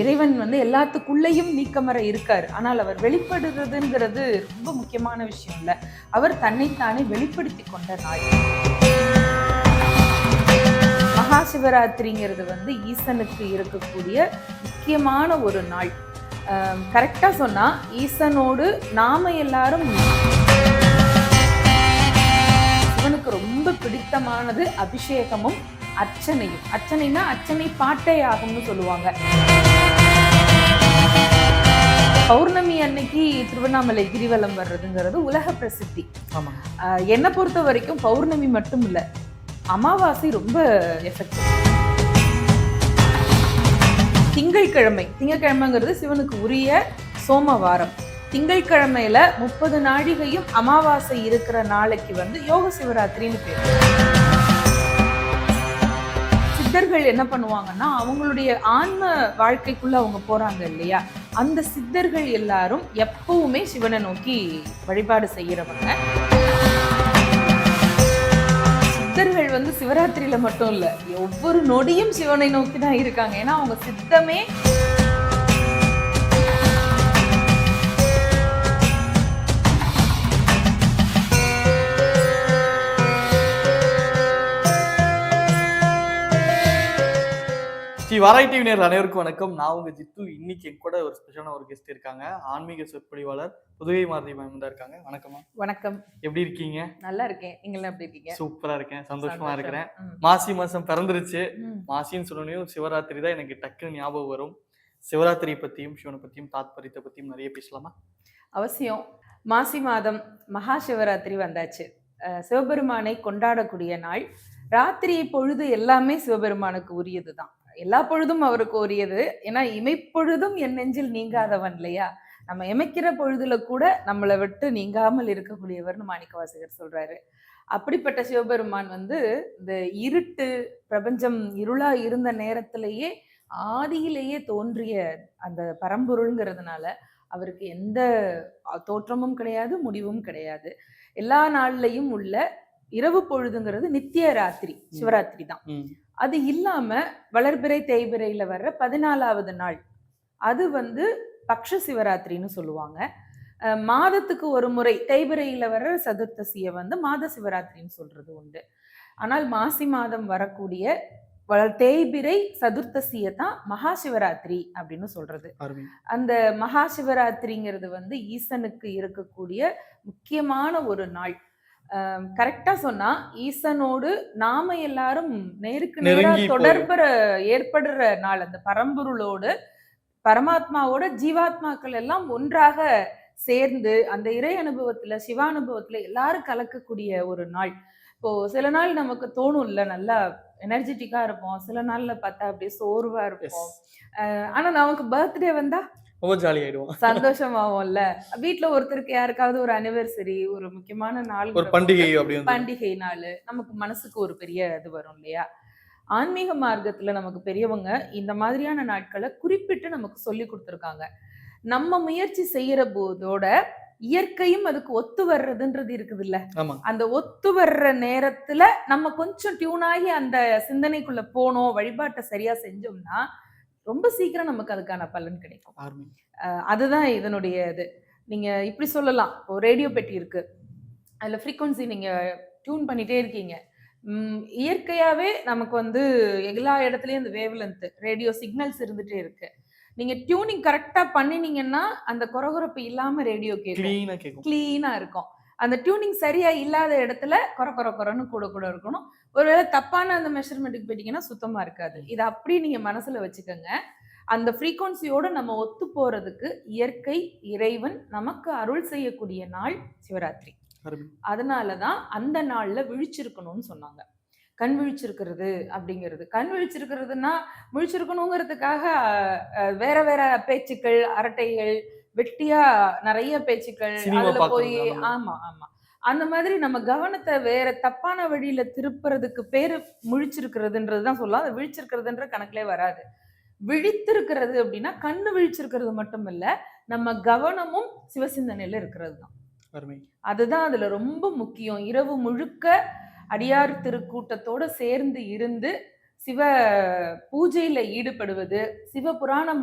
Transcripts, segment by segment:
இறைவன் வந்து எல்லாத்துக்குள்ளேயும் நீக்கமர இருக்காரு. ஆனால் அவர் வெளிப்படுறதுங்கிறது ரொம்ப முக்கியமான விஷயம் இல்ல. அவர் தன்னைத்தானே வெளிப்படுத்தி கொண்ட நாள் மகா சிவராத்திரிங்கிறது வந்து ஈசனுக்கு இருக்கக்கூடிய முக்கியமான ஒரு நாள். கரெக்டா சொன்னா ஈசனோடு நாம எல்லாரும் சிவனுக்கு ரொம்ப பிடித்தமானது அபிஷேகமும் அர்ச்சனையும். அர்ச்சனைனா அர்ச்சனை பாட்டை ஆகும்னு சொல்லுவாங்க. பௌர்ணமி அன்னைக்கு திருவண்ணாமலை கிரிவலம் வர்றதுங்கிறது உலக பிரசித்தி. ஆஹ் என்னை பொறுத்த வரைக்கும் பௌர்ணமி மட்டும் இல்ல அமாவாசை ரொம்ப எஃபெக்டிவ் திங்கட்கிழமை திங்கட்கிழமைங்கிறது சிவனுக்கு உரிய சோமவாரம். திங்கட்கிழமையில முப்பது நாழிகையும் அமாவாசை இருக்கிற நாளைக்கு வந்து யோக சிவராத்திரின்னு பேர். சித்தர்கள் என்ன பண்ணுவாங்கன்னா அவங்களுடைய ஆன்ம வாழ்க்கைக்குள்ள அவங்க போறாங்க இல்லையா? அந்த சித்தர்கள் எல்லாரும் எப்பவுமே சிவனை நோக்கி வழிபாடு செய்யறவங்க. சித்தர்கள் வந்து சிவராத்திரியில மட்டும் இல்ல ஒவ்வொரு நொடியும் சிவனை நோக்கி தான் இருக்காங்க. ஏன்னா அவங்க சித்தமே வாராய் டிவி அனைவருக்கும் வணக்கம். நான் உங்க ஜித்து. இன்னைக்கு என் கூட ஒரு ஸ்பெஷலான ஒரு கெஸ்ட் இருக்காங்க. ஆன்மீக சொற்பொழிவாளர் புதுகை மாருதி மேம் தான் இருக்காங்க. வணக்கம்மா. வணக்கம். எப்படி இருக்கீங்க? நல்லா இருக்கேன். நீங்க எப்படி இருக்கீங்க? சூப்பரா இருக்கேன். சந்தோஷமா. இருக்கிறேன். மாசி மாசம் பிறந்துருச்சு. மாசின்னு சொன்னோனையும் சிவராத்திரி தான் எனக்கு டக்குன்னு ஞாபகம் வரும். சிவராத்திரி பத்தியும் சிவனை பத்தியும் தாத்பரியத்தை பத்தியும் நிறைய பேசலாமா? அவசியம். மாசி மாதம் மகா சிவராத்திரி வந்தாச்சு. சிவபெருமானை கொண்டாடக்கூடிய நாள். ராத்திரி பொழுது எல்லாமே சிவபெருமானுக்கு உரியது தான் எல்லா பொழுதும் அவருக்கு உரியது ஏன்னா இமைப்பொழுதும் என் நெஞ்சில் நீங்காதவன் இல்லையா? நம்ம இமைக்கிற பொழுதுல கூட நம்மளை விட்டு நீங்காமல் இருக்கக்கூடியவர்னு மாணிக்கவாசகர் சொல்றாரு. அப்படிப்பட்ட சிவபெருமான் வந்து இந்த இருட்டு பிரபஞ்சம் இருளா இருந்த நேரத்திலேயே ஆதியிலேயே தோன்றிய அந்த பரம்பொருள்ங்கிறதுனால அவருக்கு எந்த தோற்றமும் கிடையாது முடிவும் கிடையாது. எல்லா நாள்லயும் உள்ள இரவு பொழுதுங்கிறது நித்திய ராத்திரி சிவராத்திரி தான். அது இல்லாம வளர்பிறை தேய்பிறையில வர்ற பதினாலாவது நாள். அது வந்து பக்ஷ சிவராத்திரின்னு சொல்லுவாங்க. அஹ், மாதத்துக்கு ஒரு முறை தேய்பிறையில வர்ற சதுர்த்தசியை வந்து மாத சிவராத்திரின்னு சொல்றது உண்டு. ஆனால் மாசி மாதம் வரக்கூடிய தேய்பிறை சதுர்த்தசியை தான் மகா சிவராத்திரி அப்படின்னு சொல்றது. அந்த மகா சிவராத்திரிங்கிறது வந்து ஈசனுக்கு இருக்கக்கூடிய முக்கியமான ஒரு நாள். கரெக்டா சொன்னா ஈசனோடு நாம எல்லாரும் நேருக்கு நேரா நெருங்கி போய். தொடர்புற ஏற்படுற நாள். அந்த பரம்பொருளோடு பரமாத்மாவோட ஜீவாத்மாக்கள் எல்லாம் ஒன்றாக சேர்ந்து அந்த இறை அனுபவத்துல சிவானுபவத்துல எல்லாரும் கலக்கக்கூடிய ஒரு நாள். இப்போ சில நாள் நமக்கு தோணும் இல்ல நல்லா எனர்ஜெட்டிக்கா இருப்போம். சில நாள்ல பார்த்தா அப்படியே சோர்வா இருப்போம். ஆனா நமக்கு பர்த்டே வந்தா ரொம்ப ஜாலி ஆயிடுவோம் சந்தோஷமாவும்ல வீட்ல ஒருத்தருக்கு யாருக்காவது ஒரு அனிவர்சரி ஒரு முக்கியமான நாள் ஒரு பண்டிகை பண்டிகை நாள் நமக்கு மனசுக்கு ஒரு பெரிய இது வரும் இல்லையா? ஆன்மீக மார்க்கத்துல நமக்கு பெரியவங்க இந்த மாதிரியான நாட்களை குறிப்பிட்டு நமக்கு சொல்லி கொடுத்துருக்காங்க. நம்ம முயற்சி செய்யற போதோட இயற்கையும் அதுக்கு ஒத்து வர்றதுன்றது இருக்குது இல்ல அந்த ஒத்து வர்ற நேரத்துல நம்ம கொஞ்சம் டியூன் ஆகி அந்த சிந்தனைக்குள்ள போனோம் வழிபாட்டை சரியா செஞ்சோம்னா ரொம்ப சீக்கிரம் நமக்கு அதுக்கான பலன் கிடைக்கும். அதுதான் இதனுடைய இது. நீங்க இப்படி சொல்லலாம். இப்போ ரேடியோ பெட்டி இருக்கு. அதுல ஃப்ரீக்வன்சி நீங்க டியூன் பண்ணிட்டே இருக்கீங்க. உம் இயற்கையாவே நமக்கு வந்து எல்லா இடத்துலயும் இந்த வேவ் லென்த் ரேடியோ சிக்னல்ஸ் இருந்துட்டே இருக்கு. நீங்க டியூனிங் கரெக்டா பண்ணினீங்கன்னா அந்த குறகுறப்பு இல்லாம ரேடியோ கேட்கும் கிளீனா கேட்கும் கிளீனா இருக்கும். அந்த டியூனிங் சரியா இல்லாத இடத்துல கொர கொர கொரன்னு கூட கூட இருக்கணும். ஒருவேளை தப்பான அந்த மெஷர்மெண்ட்டுக்கு போயிட்டீங்கன்னா சுத்தமா இருக்காது. இதை அப்படி நீங்க மனசுல வச்சுக்கோங்க. அந்த ஃப்ரீக்வன்சியோட நம்ம ஒத்து போறதுக்கு இயற்கை இறைவன் நமக்கு அருள் செய்யக்கூடிய நாள் சிவராத்திரி. அதனால தான் அந்த நாள்ல விழிச்சிருக்கணும்னு சொன்னாங்க. கண் விழிச்சிருக்கிறது அப்படிங்கிறது. கண் விழிச்சிருக்கிறதுனா விழிச்சிருக்கணுங்கிறதுக்காக வேற வேற பேச்சுக்கள் அரட்டைகள் வெட்டியா நிறைய பேச்சுக்கள் அதுல போய். ஆமா ஆமா. அந்த மாதிரி நம்ம கவனத்தை வேற தப்பான வழியில திருப்புறதுக்கு பேரு முழிச்சிருக்கிறதுன்றது தான் சொல்லலாம். அது விழிச்சிருக்கிறதுன்ற கணக்குலே வராது. விழித்திருக்கிறது அப்படின்னா கண்ணு விழிச்சிருக்கிறது மட்டும் இல்ல நம்ம கவனமும் சிவசிந்தனையில இருக்கிறது தான். அதுதான் அதுல ரொம்ப முக்கியம். இரவு முழுக்க அடியார் திருக்கூட்டத்தோட சேர்ந்து இருந்து சிவ பூஜையில ஈடுபடுவது சிவ புராணம்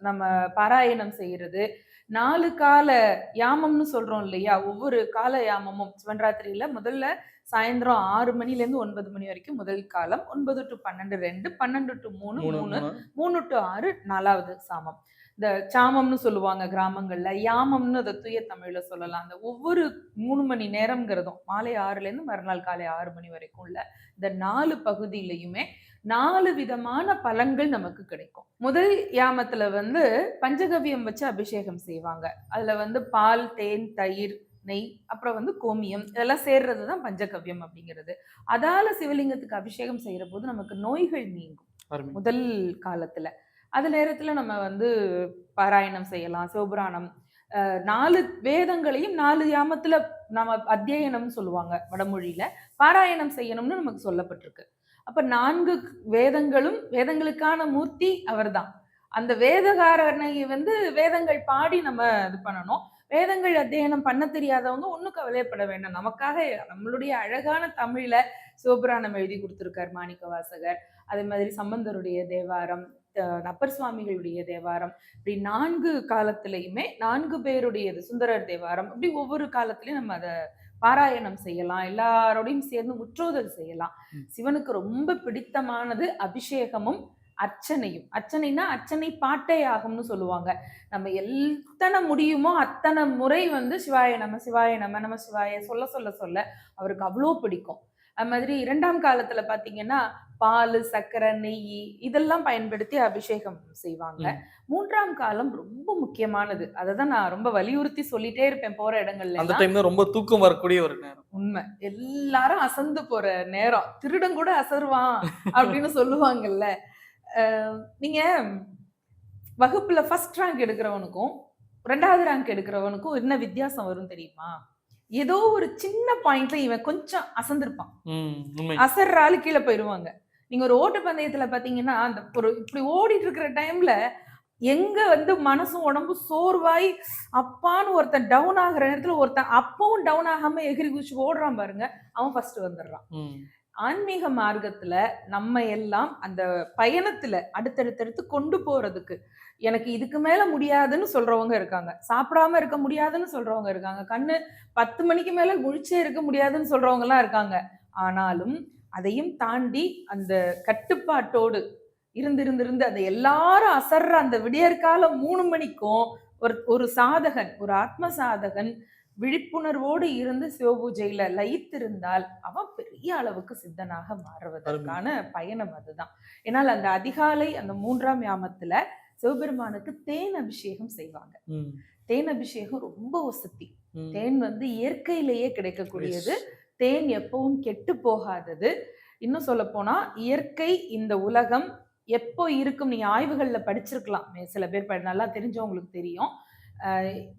நம்ம பாராயணம் செய்யறது நாலு கால யாமம்னு சொல்றோம் இல்லையா? ஒவ்வொரு கால யாமமும். சிவன்ராத்திரியில முதல்ல சாயந்தரம் ஆறு மணில இருந்து ஒன்பது மணி வரைக்கும் முதல் காலம். ஒன்பது டு பன்னெண்டு ரெண்டு பன்னெண்டு டு மூணு மூணு மூணு டு ஆறு நாலாவது சாமம். இந்த சாமம்னு சொல்லுவாங்க கிராமங்கள்ல. யாமம்னு அதை தூய தமிழ்ல சொல்லலாம். அந்த ஒவ்வொரு மூணு மணி நேரம்ங்கிறதும் மாலை ஆறுல இருந்து மறுநாள் காலை ஆறு மணி வரைக்கும் உள்ள இந்த நாலு பகுதியிலையுமே நாலு விதமான பலன்கள் நமக்கு கிடைக்கும். முதல் யாமத்துல வந்து பஞ்சகவ்யம் வச்சு அபிஷேகம் செய்வாங்க. அதுல வந்து பால் தேன் தயிர் நெய் அப்புறம் வந்து கோமியம் இதெல்லாம் சேர்றது தான் பஞ்சகவ்யம் அப்படிங்கிறது. அதால சிவலிங்கத்துக்கு அபிஷேகம் செய்யற போது நமக்கு நோய்கள் நீங்கும். முதல் காலத்துல. அது நேரத்துல நம்ம வந்து பாராயணம் செய்யலாம் சிவபுராணம். நாலு வேதங்களையும் நாலு யாமத்துல நம்ம அத்தியனம் சொல்லுவாங்க வடமொழியில. பாராயணம் செய்யணும்னு நமக்கு சொல்லப்பட்டிருக்கு. அப்ப நான்கு வேதங்களும் வேதங்களுக்கான மூர்த்தி அவர்தான். அந்த வேதகாரனை வந்து வேதங்கள் பாடி நம்ம இது பண்ணணும். வேதங்கள் அத்தியனம் பண்ண தெரியாதவங்க ஒன்றும் கவலைப்பட வேண்டாம். நமக்காக நம்மளுடைய அழகான தமிழ்ல சிவபுராணம் எழுதி கொடுத்துருக்கார் மாணிக்க வாசகர் அதே மாதிரி சம்பந்தருடைய தேவாரம் அப்பர் சுவாமிகளுடைய தேவாரம் இப்படி நான்கு காலத்திலையுமே நான்கு பேருடையது சுந்தரர் தேவாரம். இப்படி ஒவ்வொரு காலத்திலையும் நம்ம அதை பாராயணம் செய்யலாம் எல்லாரோடையும் சேர்ந்து முற்றோதல் செய்யலாம். சிவனுக்கு ரொம்ப பிடித்தமானது அபிஷேகமும் அர்ச்சனையும். அர்ச்சனைனா அர்ச்சனை பாட்டையாகும்னு சொல்லுவாங்க. நம்ம எத்தனை முடியுமோ அத்தனை முறை வந்து சிவாய நம சிவாய நம நம சிவாய சொல்ல சொல்ல சொல்ல அவருக்கு அவ்வளோ பிடிக்கும். அது மாதிரி இரண்டாம் காலத்துல பாத்தீங்கன்னா பால் சர்க்கரை நெய் இதெல்லாம் பயன்படுத்தி அபிஷேகம் செய்வாங்க. மூன்றாம் காலம் ரொம்ப முக்கியமானது. அதை தான் நான் ரொம்ப வலியுறுத்தி சொல்லிட்டே இருப்பேன் போற இடங்கள்ல அந்த எல்லாம். டைம் தான் ரொம்ப தூக்கம் வரக்கூடிய ஒரு நேரம். உண்மை. எல்லாரும் அசந்து போற நேரம். திருடன் கூட அசருவான் அப்படின்னு சொல்லுவாங்கல்ல. நீங்க வகுப்புல ஃபர்ஸ்ட் ரேங்க் எடுக்கிறவனுக்கும் ரெண்டாவது ரேங்க் எடுக்கிறவனுக்கும் என்ன வித்தியாசம் வரும் தெரியுமா? ஏதோ ஒரு சின்ன பாயிண்ட்ல இவன் கொஞ்சம் அசந்திருப்பான். அசர்ற ஆளு கீழே போயிருவாங்க. நீங்க ஒரு ஓட்ட பந்தயத்துல பாத்தீங்கன்னா அந்த ஒரு இப்படி ஓடிட்டு இருக்கிற டைம்ல எங்க வந்து மனசும் உடம்பும் சோர்வாய் அப்பான்னு ஒருத்தன் டவுன் ஆகுற நேரத்துல ஒருத்தன் அப்பவும் டவுன் ஆகாம எகிரி குச்சி ஓடுறான் பாருங்க அவன் ஃபர்ஸ்ட் வந்துடுறான். ஆன்மீக மார்க்கத்துல நம்ம எல்லாம் அந்த பயணத்துல அடுத்தடுத்தடுத்து கொண்டு போறதுக்கு எனக்கு இதுக்கு மேல முடியாதுன்னு சொல்றவங்க இருக்காங்க. சாப்பிடாம இருக்க முடியாதுன்னு சொல்றவங்க இருக்காங்க. கண்ணு பத்து மணிக்கு மேல முழிச்சே இருக்க முடியாதுன்னு சொல்றவங்க எல்லாம் இருக்காங்க. ஆனாலும் அதையும் தாண்டி அந்த கட்டுப்பாட்டோடு இருந்து இருந்து இருந்து அந்த எல்லாரும் அசர்ற அந்த விடியற்கால மூணு மணிக்கும் ஒரு ஒரு சாதகன் ஒரு ஆத்ம சாதகன் விழிப்புணர்வோடு இருந்து சிவபூஜையில லயித்திருந்தால் அவன் பெரிய அளவுக்கு சித்தனாக மாறுவதற்கான பயணம் அதுதான். ஏன்னால் அந்த அதிகாலை அந்த மூன்றாம் யாமத்துல சிவபெருமானுக்கு தேன் அபிஷேகம் செய்வாங்க. தேன் அபிஷேகம் ரொம்ப வசதி. தேன் வந்து இயற்கையிலேயே கிடைக்கக்கூடியது. தேன் எப்பவும் கெட்டு போகாதது. இன்னும் சொல்ல போனா இயற்கை இந்த உலகம் எப்போ இருக்கும் நீங்க ஆய்வுகள்ல படிச்சிருக்கலாம். சில பேர் நல்லா தெரிஞ்சவங்களுக்கு தெரியும்.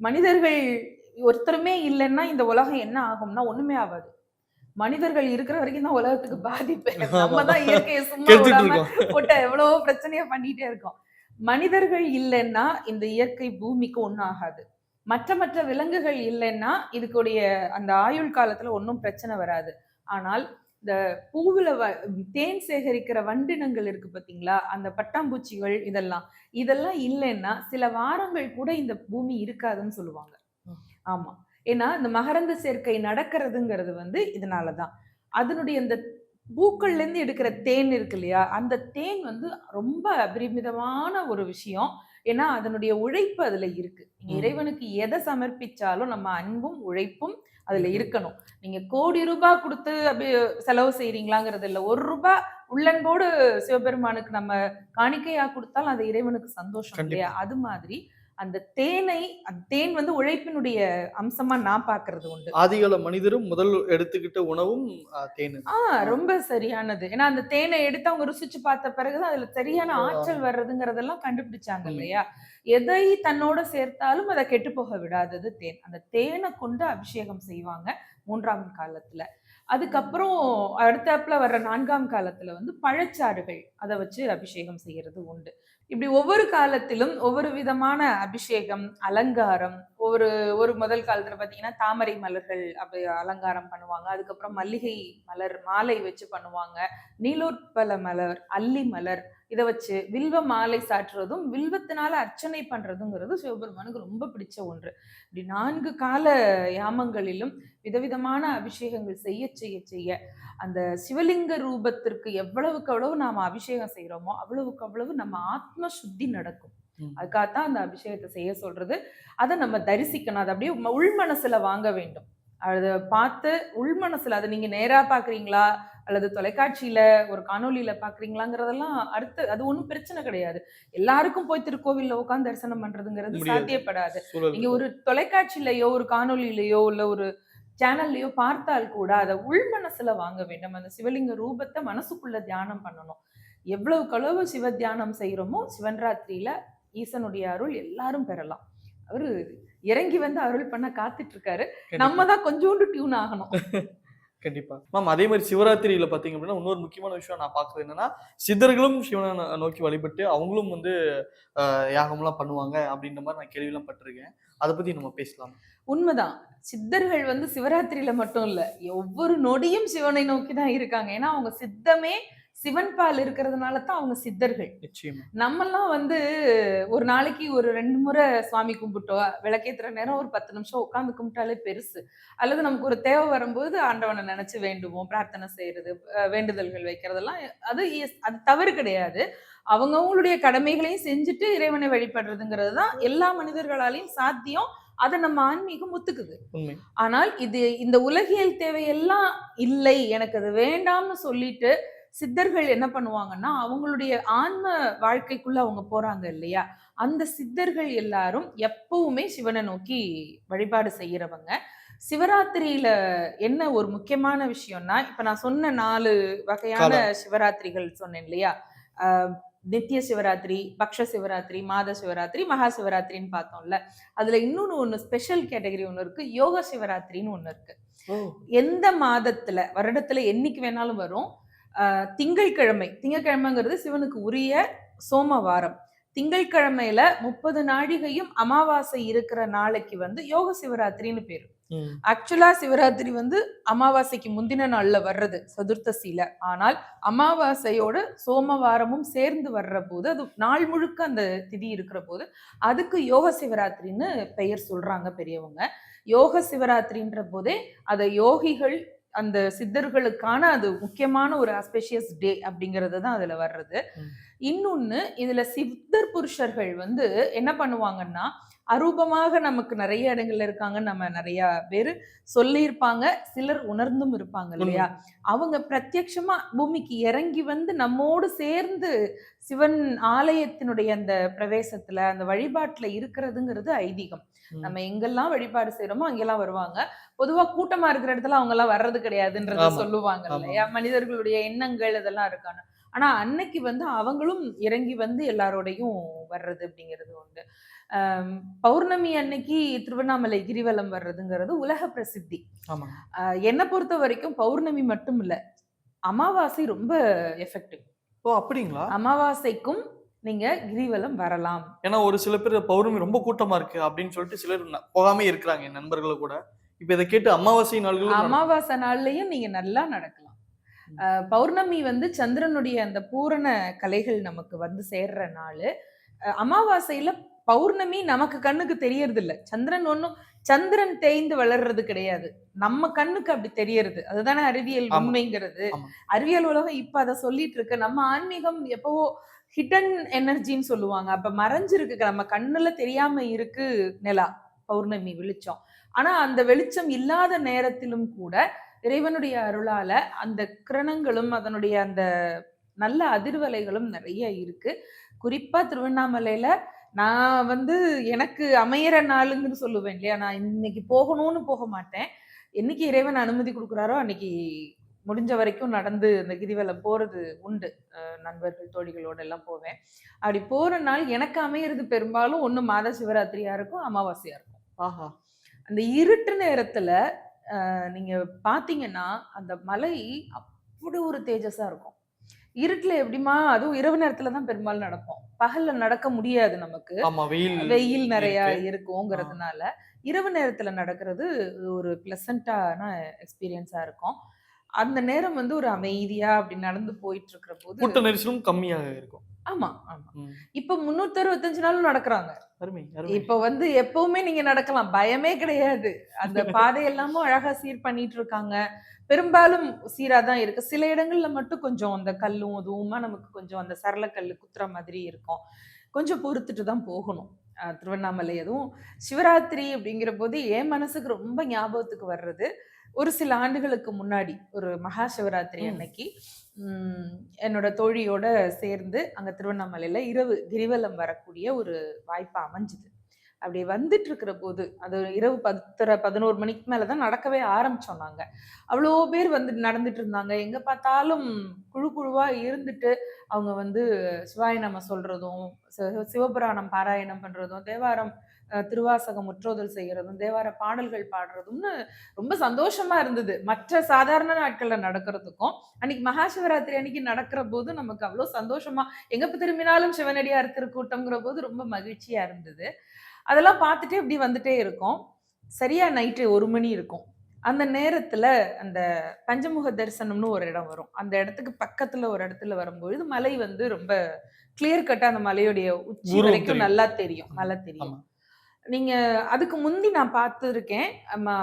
மனிதர்கள் ஒருத்தருமே இல்லைன்னா இந்த உலகம் என்ன ஆகும்னா ஒண்ணுமே ஆகாது. மனிதர்கள் இருக்கிற வரைக்கும் தான் உலகத்துக்கு பாதிப்பு. நம்ம தான் இயற்கையை சும்மா போட்ட எவ்வளவோ பிரச்சனைய பண்ணிட்டே இருக்கோம். மனிதர்கள் இல்லைன்னா இந்த இயற்கை பூமிக்கு ஒன்றும் ஆகாது. மற்ற மற்ற விலங்குகள் இல்லைன்னா இதுக்குடைய அந்த ஆயுள் காலத்துல ஒன்றும் பிரச்சனை வராது. ஆனால் இந்த பூவில் வ தேன் சேகரிக்கிற வண்டினங்கள் இருக்கு பார்த்தீங்களா அந்த பட்டாம்பூச்சிகள் இதெல்லாம். இதெல்லாம் இல்லைன்னா சில வாரங்கள் கூட இந்த பூமி இருக்காதுன்னு சொல்லுவாங்க. ஆமா. ஏன்னா இந்த மகரந்த சேர்க்கை நடக்கிறதுங்கிறது வந்து இதனாலதான். அதனுடைய இந்த பூக்கள்லேருந்து எடுக்கிற தேன் இருக்கு இல்லையா? அந்த தேன் வந்து ரொம்ப அபரிமிதமான ஒரு விஷயம். ஏன்னா அதனுடைய உழைப்பு அதுல இருக்கு. நீங்க. இறைவனுக்கு எதை சமர்ப்பிச்சாலும் நம்ம அன்பும் உழைப்பும் அதுல. இருக்கணும். நீங்க கோடி ரூபாய் கொடுத்து அப்படி செலவு செய்றீங்களாங்கிறது இல்ல. ஒரு ரூபாய் உள்ளன்போடு சிவபெருமானுக்கு நம்ம காணிக்கையா கொடுத்தாலும் அது இறைவனுக்கு சந்தோஷம் இல்லையா? அது மாதிரி அந்த தேனை தேன் வந்து உழைப்பினுடைய அம்சமா நான் பாக்குறது உண்டு. ஆதிகால மனிதரும் முதல் எடுத்துக்கிட்ட உணவும் தேன் ஆ ரொம்ப சரியானது. ஏன்னா அந்த தேனை எடுத்து அவங்க ருசிச்சு பார்த்த பிறகுதான் அதுல சரியான ஆற்றல் வர்றதுங்கிறதெல்லாம் கண்டுபிடிச்சாங்க. இல்லையா? எதை தன்னோட சேர்த்தாலும் அதை கெட்டு போக விடாதது தேன். அந்த தேனை கொண்டு அபிஷேகம் செய்வாங்க மூன்றாம் காலத்துல. அதுக்கப்புறம் அடுத்தாப்புல வர்ற நான்காம் காலத்துல வந்து பழச்சாறுகள் அதை வச்சு அபிஷேகம் செய்யறது உண்டு. இப்படி ஒவ்வொரு காலத்திலும் ஒவ்வொரு விதமான அபிஷேகம் அலங்காரம் ஒவ்வொரு ஒரு முதல் காலத்துல பாத்தீங்கன்னா தாமரை மலர்கள் அப்படி அலங்காரம் பண்ணுவாங்க. அதுக்கப்புறம் மல்லிகை மலர் மாலை வச்சு பண்ணுவாங்க. நீலோற்பல மலர் அல்லி மலர் இதை வச்சு வில்வ மாலை சாற்றுறதும் வில்வத்தினால அர்ச்சனை பண்றதுங்கிறது சிவபெருமானுக்கு ரொம்ப பிடிச்ச ஒன்று. இப்படி நான்கு கால யாமங்களிலும் விதவிதமான அபிஷேகங்கள் செய்ய செய்ய செய்ய அந்த சிவலிங்க ரூபத்திற்கு எவ்வளவுக்கு அவ்வளவு நாம அபிஷேகம் செய்யறோமோ அவ்வளவுக்கு அவ்வளவு நம்ம ஆத்ம சுத்தி நடக்கும். அதுக்காகத்தான் அந்த அபிஷேகத்தை செய்ய சொல்றது. அதை நம்ம தரிசிக்கணும். அதை அப்படியே ம- உள் மனசுல வாங்க வேண்டும். அதை பார்த்து உள் மனசுல அதை நீங்க நேரா பாக்குறீங்களா அல்லது தொலைக்காட்சியில ஒரு காணொளியில பாக்குறீங்களாங்கிறதெல்லாம் அடுத்து அது ஒண்ணும் பிரச்சனை கிடையாது. எல்லாருக்கும் போய் திருக்கோவில்ல உட்கார்ந்து தரிசனம் பண்றதுங்கிறது. சாத்தியப்படாது. நீங்க ஒரு தொலைக்காட்சியிலயோ ஒரு காணொளியிலயோ இல்ல ஒரு சேனல்லையோ பார்த்தால் கூட அதை உள் மனசுல வாங்க வேண்டும். அந்த சிவலிங்க ரூபத்தை மனசுக்குள்ள தியானம் பண்ணணும். எவ்வளவுக்கு அளவு சிவ தியானம் செய்யறோமோ சிவன் ராத்திரியில ஈசனுடைய அருள் எல்லாரும் பெறலாம். அவரு இறங்கி வந்து அருள் பண்ண காத்துட்டு இருக்காரு. நம்ம தான் கொஞ்சோண்டு டியூன் ஆகணும். கண்டிப்பா. மேம் அதே மாதிரி சிவராத்திரியில பாத்தீங்க அப்படின்னா இன்னொரு முக்கியமான விஷயம் நான் பாக்குறது என்னன்னா சித்தர்களும் சிவனை நோக்கி வழிபட்டு அவங்களும் வந்து ஆஹ், யாகம்லாம் பண்ணுவாங்க அப்படின்ற மாதிரி நான் கேள்விலாம் பட்டிருக்கேன். அதை பத்தி நம்ம பேசலாம்? உண்மைதான். சித்தர்கள் வந்து சிவராத்திரியில மட்டும் இல்ல ஒவ்வொரு நொடியும் சிவனை நோக்கி தான் இருக்காங்க. ஏன்னா அவங்க சித்தமே சிவன் பால் இருக்கிறதுனால தான் அவங்க சித்தர்கள். நம்மெல்லாம் வந்து ஒரு நாளைக்கு ஒரு ரெண்டு முறை சுவாமி கும்பிட்டோம் விளக்கேத்துற நேரம் ஒரு பத்து நிமிஷம் உட்காந்து கும்பிட்டாலே பெருசு. அல்லது நமக்கு ஒரு தேவை வரும்போது ஆண்டவனை நினைச்சு வேண்டுவோம் பிரார்த்தனை செய்யறது வேண்டுதல்கள் வைக்கிறதெல்லாம் அது அது தவறு கிடையாது. அவங்கவுங்களுடைய கடமைகளையும் செஞ்சுட்டு இறைவனை வழிபடுறதுங்கிறது தான் எல்லா மனிதர்களாலையும் சாத்தியம். அதை நம்ம ஆன்மீகம் ஒத்துக்குது. ஆனால் இது இந்த உலகியல் தேவையெல்லாம் இல்லை. எனக்கு அது வேண்டாம்னு சொல்லிட்டு சித்தர்கள் என்ன பண்ணுவாங்கன்னா அவங்களுடைய ஆன்ம வாழ்க்கைக்குள்ள அவங்க போறாங்க இல்லையா? அந்த சித்தர்கள் எல்லாரும் எப்பவுமே சிவனை நோக்கி வழிபாடு செய்யறவங்க. சிவராத்திரியில என்ன ஒரு முக்கியமான விஷயம்னா இப்ப நான் சொன்ன நாலு வகையான சிவராத்திரிகள் சொன்னேன் இல்லையா? நித்திய சிவராத்திரி பக்ஷ சிவராத்திரி மாத சிவராத்திரி மகா சிவராத்திரின்னு பார்த்தோம்ல. அதுல இன்னொன்னு ஒண்ணு ஸ்பெஷல் கேட்டகரி ஒண்ணு இருக்கு யோக சிவராத்திரின்னு ஒண்ணு இருக்கு. எந்த மாதத்துல வருடத்துல என்னைக்கு வேணாலும் வரும் திங்கட்கிழமை திங்கட்கிழமைங்கிறது சிவனுக்கு உரிய சோமவாரம். திங்கட்கிழமையில முப்பது நாழிகையும் அமாவாசை இருக்கிற நாளைக்கு வந்து யோக சிவராத்திரின்னு பேரு. ஆக்சுவலா சிவராத்திரி வந்து அமாவாசைக்கு முந்தின நாள்ல வர்றது சதுர்த்தசியில. ஆனால் அமாவாசையோட சோமவாரமும் சேர்ந்து வர்ற போது அது நாள் முழுக்க அந்த திதி இருக்கிற போது அதுக்கு யோக சிவராத்திரின்னு பெயர் சொல்றாங்க பெரியவங்க. யோக சிவராத்திரின்ற போதே அதை யோகிகள் அந்த சித்தர்களுக்கான அது முக்கியமான ஒரு அஸ்பெஷியஸ் டே அப்படிங்கிறது தான் அதுல வர்றது. இன்னொன்னு இதுல சித்தர் புருஷர்கள் வந்து என்ன பண்ணுவாங்கன்னா அரூபமாக நமக்கு நிறைய இடங்கள்ல இருக்காங்க நம்ம நிறைய பேரு சொல்லியிருப்பாங்க சிலர் உணர்ந்தும் இருப்பாங்க இல்லையா அவங்க பிரத்யட்சமா பூமிக்கு இறங்கி வந்து நம்மோடு சேர்ந்து சிவன் ஆலயத்தினுடைய அந்த பிரவேசத்துல அந்த வழிபாட்டுல இருக்கிறதுங்கிறது ஐதீகம். நம்ம எங்கெல்லாம் வழிபாடு செய்யறோமோ அங்கெல்லாம் வருவாங்க. பொதுவா கூட்டமா இருக்கிற இடத்துல அவங்க எல்லாம் வர்றது கிடையாதுன்றத. சொல்லுவாங்க. இல்லையா? மனிதர்களுடைய எண்ணங்கள் இதெல்லாம் இருக்கான. ஆனா அன்னைக்கு வந்து அவங்களும் இறங்கி வந்து எல்லாரோடையும் வர்றது அப்படிங்கிறது உண்டு. பௌர்ணமி அன்னைக்கு திருவண்ணாமலை கிரிவலம் வர்றதுங்கிறது உலக பிரசித்தி. என்னை பொறுத்த வரைக்கும் பௌர்ணமி மட்டும் இல்ல அமாவாசை ரொம்ப எஃபெக்டிவ் ஓ அப்படிங்களா? அமாவாசைக்கும் நீங்க கிரிவலம் வரலாம். ஏன்னா ஒரு சில பேர் பௌர்ணமி ரொம்ப கூட்டமா இருக்கு அப்படின்னு சொல்லிட்டு சிலர் போகாம இருக்கிறாங்க என் நண்பர்களை கூட. இப்ப இதை கேட்டு அமாவாசை நாள்களும் அமாவாசை நாள்லயும் நீங்க நல்லா நடக்கலாம். பௌர்ணமி வந்து சந்திரனுடைய அந்த பூரண கலைகள் நமக்கு வந்து சேர்ற நாள். அமாவாசையில பௌர்ணமி நமக்கு கண்ணுக்கு தெரியறது இல்ல சந்திரன் ஒண்ணும் சந்திரன் தேய்ந்து வளர்றது கிடையாது. நம்ம கண்ணுக்கு அப்படி தெரியறது. அதுதானே அறிவியல். உண்மைங்கிறது. அறிவியல் உலகம் இப்ப அதை சொல்லிட்டு இருக்கு. நம்ம ஆன்மீகம் எப்பவோ ஹிடன் எனர்ஜின்னு சொல்லுவாங்க. அப்ப மறைஞ்சிருக்கு நம்ம கண்ணுல தெரியாம இருக்கு நிலா. பௌர்ணமி வெளிச்சம். ஆனா அந்த வெளிச்சம் இல்லாத நேரத்திலும் கூட இறைவனுடைய அருளால அந்த கிரணங்களும் அதனுடைய அந்த நல்ல அதிர்வலைகளும் நிறைய இருக்கு. குறிப்பா திருவண்ணாமலையில நான் வந்து எனக்கு அமையிற நாளுங்கன்னு சொல்லுவேன் இல்லையா? நான் இன்னைக்கு போகணும்னு போக மாட்டேன். என்னைக்கு இறைவன் அனுமதி கொடுக்குறாரோ அன்னைக்கு முடிஞ்ச வரைக்கும் நடந்து அந்த கிரிவலம் போறது உண்டு. நண்பர்கள் தோழிகளோட எல்லாம் போவேன். அப்படி போற நாள் எனக்கு அமையிறது பெரும்பாலும் ஒண்ணு மாத சிவராத்திரியா இருக்கும் அமாவாசையா இருக்கும். ஆஹா. அந்த இருட்டு நேரத்துல அஹ், நீங்க பாத்தீங்கன்னா அந்த மலை அப்படி ஒரு தேஜஸா இருக்கும். இருட்டுல எப்படிமா அதுவும் இரவு நேரத்துல தான் பெரும்பாலும் நடப்போம். பகல்ல நடக்க முடியாது நமக்கு. வெயில் நிறைய இருக்கு. இருக்குங்கிறதுனால. இரவு நேரத்துல நடக்கிறது ஒரு பிளசண்டான எக்ஸ்பீரியன்ஸா இருக்கும். அந்த நேரம் வந்து ஒரு அமைதியா அப்படி நடந்து போயிட்டு இருக்கிற போது கூட்ட நெரிசலும் கம்மியாக இருக்கும். ஆமா ஆமா. இப்ப முன்னூத்தி அறுபத்தஞ்சு நாளும் நடக்கிறாங்க. இப்ப வந்து எப்பவுமே நீங்க நடக்கலாம் பயமே கிடையாது. அந்த பாதை எல்லாமும் அழகா சீர் பண்ணிட்டு இருக்காங்க பெரும்பாலும் சீரா தான் இருக்கு. சில இடங்கள்ல மட்டும் கொஞ்சம் அந்த கல்லும் அதுவுமா நமக்கு கொஞ்சம் அந்த சரளக்கல்லு குத்துற மாதிரி இருக்கும். கொஞ்சம் பொறுத்துட்டு தான் போகணும். திருவண்ணாமலை அதுவும் சிவராத்திரி அப்படிங்கிற போது என் மனசுக்கு ரொம்ப ஞாபகத்துக்கு வர்றது ஒரு சில ஆண்டுகளுக்கு முன்னாடி ஒரு மகா சிவராத்திரி. அன்னைக்கு என்னோட தோழியோட சேர்ந்து அங்க திருவண்ணாமலையில இரவு கிரிவலம் வரக்கூடிய ஒரு வாய்ப்பு அமைஞ்சுது அப்படி வந்துட்டு இருக்கிற போது அது இரவு பத்தரை பதினோரு மணிக்கு மேலே தான் நடக்கவே ஆரம்பித்தோம் நாங்கள் அவ்வளோ பேர் வந்து நடந்துட்டு இருந்தாங்க. எங்கே பார்த்தாலும் குழு குழுவாக இருந்துட்டு அவங்க வந்து சிவாய நம்ம சொல்கிறதும் சிவபுராணம் பாராயணம் பண்ணுறதும் தேவாரம் திருவாசகம் முற்றோதல் செய்கிறதும் தேவார பாடல்கள் பாடுறதும்னு ரொம்ப சந்தோஷமா இருந்தது. மற்ற சாதாரண நாட்கள்ல நடக்கிறதுக்கும் அன்னைக்கு மகா சிவராத்திரி அன்னைக்கு நடக்கிற போது நமக்கு அவ்வளோ சந்தோஷமா எங்க திரும்பினாலும் சிவனடியார் திருக்கூட்டம்ங்கிற போது ரொம்ப மகிழ்ச்சியா இருந்தது. அதெல்லாம் பார்த்துட்டே இப்படி வந்துட்டே இருக்கோம். சரியா நைட்டு ஒரு மணி இருக்கும். அந்த நேரத்துல அந்த பஞ்சமுக தரிசனம்னு ஒரு இடம் வரும். அந்த இடத்துக்கு பக்கத்துல ஒரு இடத்துல வரும்பொழுது மலை வந்து ரொம்ப கிளியர் கட்டா அந்த மலையுடைய உச்சி வரைக்கும். நல்லா தெரியும். மலை தெரியும். நீங்க அதுக்கு முந்தி நான் பார்த்துருக்கேன்.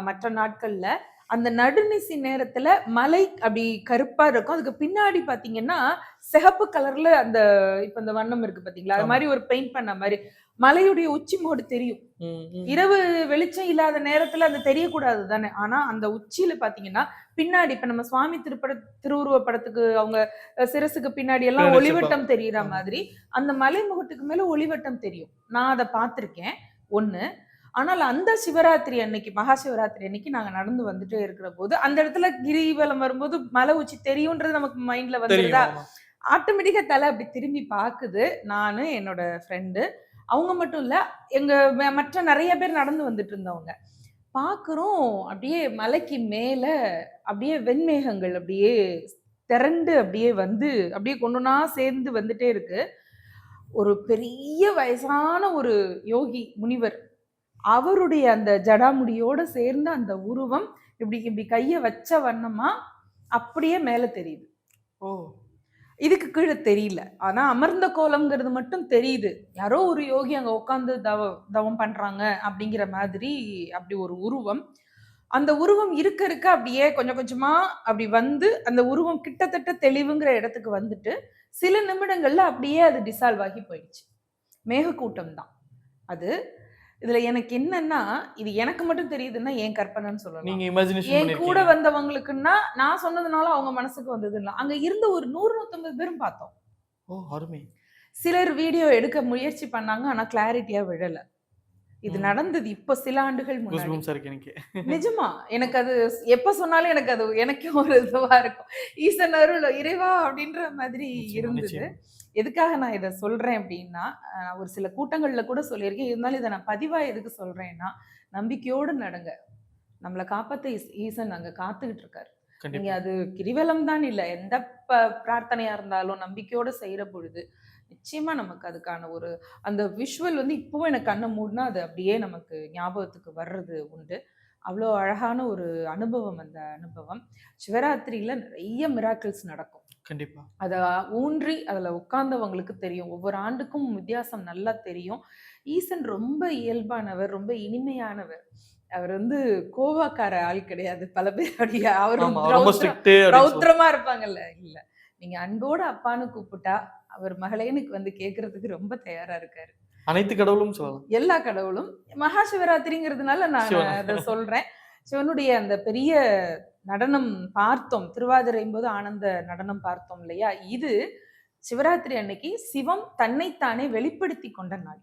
மற்ற நாட்கள்ல அந்த நடுநிசி நேரத்துல மலை அப்படி கருப்பா இருக்கும். அதுக்கு பின்னாடி பாத்தீங்கன்னா சிகப்பு கலர்ல அந்த இப்ப இந்த வண்ணம் இருக்கு பாத்தீங்களா அது. மாதிரி ஒரு பெயிண்ட் பண்ண மாதிரி. மலையுடைய உச்சி மோடு தெரியும். இரவு வெளிச்சம் இல்லாத நேரத்துல அது தெரியக்கூடாது தானே. ஆனா அந்த உச்சியில பாத்தீங்கன்னா பின்னாடி இப்ப நம்ம சுவாமி திருப்பட திருவுருவ படத்துக்கு அவங்க சிரசுக்கு பின்னாடி எல்லாம் ஒளிவட்டம் தெரியற. மாதிரி அந்த மலை முகட்டுக்கு மேல ஒளிவட்டம் தெரியும். நான் அதை பார்த்திருக்கேன் ஒண்ணு ஆனால் அந்த சிவராத்திரி அன்னைக்கு மகா சிவராத்திரி அன்னைக்கு நாங்க நடந்து வந்துட்டே இருக்கிற போது அந்த இடத்துல கிரிவலம் வரும்போது மலை உச்சி தெரியும்ன்றது நமக்கு மைண்ட்ல வந்துருதா. ஆட்டோமேட்டிக்கா தலை அப்படி திரும்பி பாக்குது. நானு என்னோட ஃப்ரெண்டு அவங்க மட்டும் இல்லை எங்கள் ம- மற்ற நிறைய பேர் நடந்து வந்துட்டு இருந்தவங்க பார்க்குறோம் அப்படியே மலைக்கு மேலே அப்படியே வெண்மேகங்கள் அப்படியே திரண்டு அப்படியே வந்து அப்படியே கொண்டுனா சேர்ந்து வந்துட்டே இருக்கு. ஒரு பெரிய வயசான ஒரு யோகி முனிவர் அவருடைய அந்த ஜடாமுடியோட சேர்ந்து அந்த உருவம் இப்படி இப்படி கையை வச்ச வண்ணமா அப்படியே மேலே தெரியுது. ஓ. இதுக்கு கீழே தெரியல. ஆனா அமர்ந்த கோலம்ங்கிறது மட்டும் தெரியுது. யாரோ ஒரு யோகி அங்க உட்காந்து தவ தவம் பண்றாங்க அப்படிங்கிற மாதிரி அப்படி ஒரு உருவம். அந்த உருவம் இருக்க இருக்க அப்படியே கொஞ்சம் கொஞ்சமா அப்படி வந்து அந்த உருவம் கிட்டத்தட்ட தெளிவுங்கிற இடத்துக்கு வந்துட்டு சில நிமிடங்கள்ல அப்படியே அது டிசால்வ் ஆகி போயிடுச்சு. மேகக்கூட்டம் தான். அது இதுல எனக்கு என்னன்னா இது எனக்கு மட்டும் தெரியுதுன்னா என் கற்பனைன்னு சொல்லலாம். நீங்க இமேஜினேஷன் என் கூட வந்தவங்களுக்குன்னா நான் சொன்னதுனால அவங்க மனசுக்கு வந்தது இல்ல. அங்க இருந்த ஒரு நூறு நூத்தம்பது பேரும் பார்த்தோம். ஓ அருமை. சிலர் வீடியோ எடுக்க முயற்சி பண்ணாங்க ஆனா கிளாரிட்டியா விழல. இது. நடந்தது இப்ப சில ஆண்டுகள் முன்னாடி. நிஜமா எனக்கு அது எப்ப சொன்னாலும் எனக்கு அது எனக்கே ஒரு இதுவா இருக்கும். ஈசன் அருள் இறைவா அப்படின்ற மாதிரி இருந்தது. நிச்சயமா. எதுக்காக நான் இதை சொல்றேன் அப்படின்னா ஒரு சில கூட்டங்கள்ல கூட சொல்லியிருக்கேன். இருந்தாலும் இதை நான் பதிவா எதுக்கு சொல்றேன்னா நம்பிக்கையோடு நடங்க. நம்மளை ஈஸ்- ஈசன் அங்க காத்துக்கிட்டு இருக்காரு. நீங்க அது கிரிவலம் தான் இல்ல. எந்த ப- பிரார்த்தனையா இருந்தாலும் நம்பிக்கையோட செய்யற பொழுது நிச்சயமா நமக்கு அதுக்கான ஒரு அந்த விஷுவல் வந்து இப்பவும் எனக்கு கண்ணை மூடினா அது அப்படியே நமக்கு ஞாபகத்துக்கு வர்றது உண்டு. அவ்வளோ அழகான ஒரு அனுபவம் அந்த அனுபவம். சிவராத்திரியில நிறைய மிராக்கிள்ஸ் நடக்கும். கண்டிப்பா. அதை ஊன்றி அதில் உட்கார்ந்தவங்களுக்கு தெரியும். ஒவ்வொரு ஆண்டுக்கும் வித்தியாசம் நல்லா தெரியும். ஈசன் ரொம்ப இயல்பானவர் ரொம்ப இனிமையானவர். அவர் வந்து கோவாக்கார ஆள் கிடையாது. பல பேருடைய அவர் ரொம்ப ஸ்ட்ரிக்ட் ரௌத்ரமா இருப்பாங்கல்ல. இல்ல. நீங்க அன்போட அப்பான்னு கூப்பிட்டா அவர் மகளேனுக்கு வந்து கேக்குறதுக்கு ரொம்ப தயாரா இருக்காரு. அனைத்து கடவுளும் சொல்லலாம். எல்லா கடவுளும். மகா சிவராத்திரிங்கிறதுனால நான். அதை சொல்றேன். சிவனுடைய அந்த பெரிய நடனம் பார்த்தோம். திருவாதிரையும் போது ஆனந்த நடனம் பார்த்தோம் இல்லையா? இது சிவராத்திரி அன்னைக்கு சிவம் தன்னைத்தானே வெளிப்படுத்தி கொண்ட நாள்.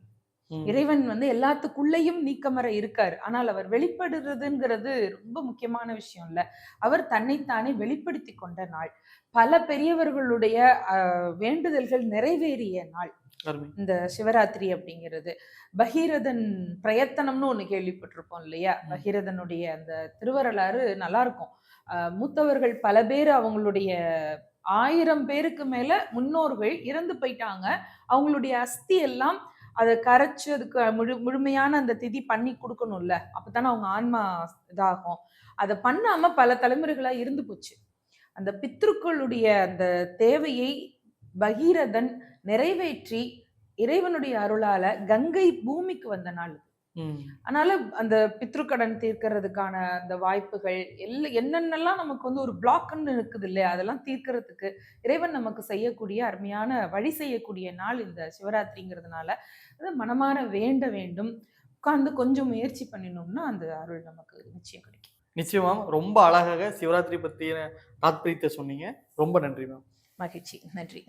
இறைவன் வந்து எல்லாத்துக்குள்ளேயும் நீக்கமர இருக்காரு. ஆனால் அவர் வெளிப்படுறதுங்கிறது ரொம்ப முக்கியமான விஷயம் இல்ல. அவர் தன்னைத்தானே வெளிப்படுத்தி கொண்ட நாள். பல பெரியவர்களுடைய அஹ், வேண்டுதல்கள் நிறைவேறிய நாள். இந்த சிவராத்திரி அப்படிங்கிறது. பகீரதன் பிரயத்தனம்னு ஒண்ணு கேள்விப்பட்டிருப்போம் இல்லையா. பகீரதனுடைய அந்த திருவரலாறு நல்லா இருக்கும். மூத்தவர்கள் பல பேர் அவங்களுடைய ஆயிரம் பேருக்கு மேல முன்னோர்கள் இறந்து போயிட்டாங்க. அவங்களுடைய அஸ்தி எல்லாம் அதை கரைச்சு அதுக்கு முழு முழுமையான அந்த திதி பண்ணி கொடுக்கணும்ல. அப்பதானே அவங்க ஆன்மா இதாகும். அதை பண்ணாம பல தலைமுறைகளா இருந்து போச்சு. அந்த பித்ருக்களுடைய அந்த தேவையை பகீரதன் நிறைவேற்றி இறைவனுடைய அருளால கங்கை பூமிக்கு வந்த நாள் அதனால அந்த பித்ருக்கடன் தீர்க்கறதுக்கான அந்த வாய்ப்புகள் எல்லா என்னென்னலாம் நமக்கு வந்து ஒரு பிளாக்னு இருக்குது இல்லையா? அதெல்லாம் தீர்க்கறதுக்கு இறைவன் நமக்கு செய்யக்கூடிய அருமையான வழி செய்யக்கூடிய நாள் இந்த சிவராத்திரிங்கிறதுனால. அது மனமாற வேண்ட வேண்டும். உட்கார்ந்து கொஞ்சம் முயற்சி பண்ணினோம்னா அந்த அருள் நமக்கு நிச்சயம் கிடைக்கும். நிச்சயமா. ரொம்ப அழகாக சிவராத்திரி பத்தின தாத்பரியத்தை சொன்னீங்க. ரொம்ப நன்றி மேம். மகிழ்ச்சி. நன்றி.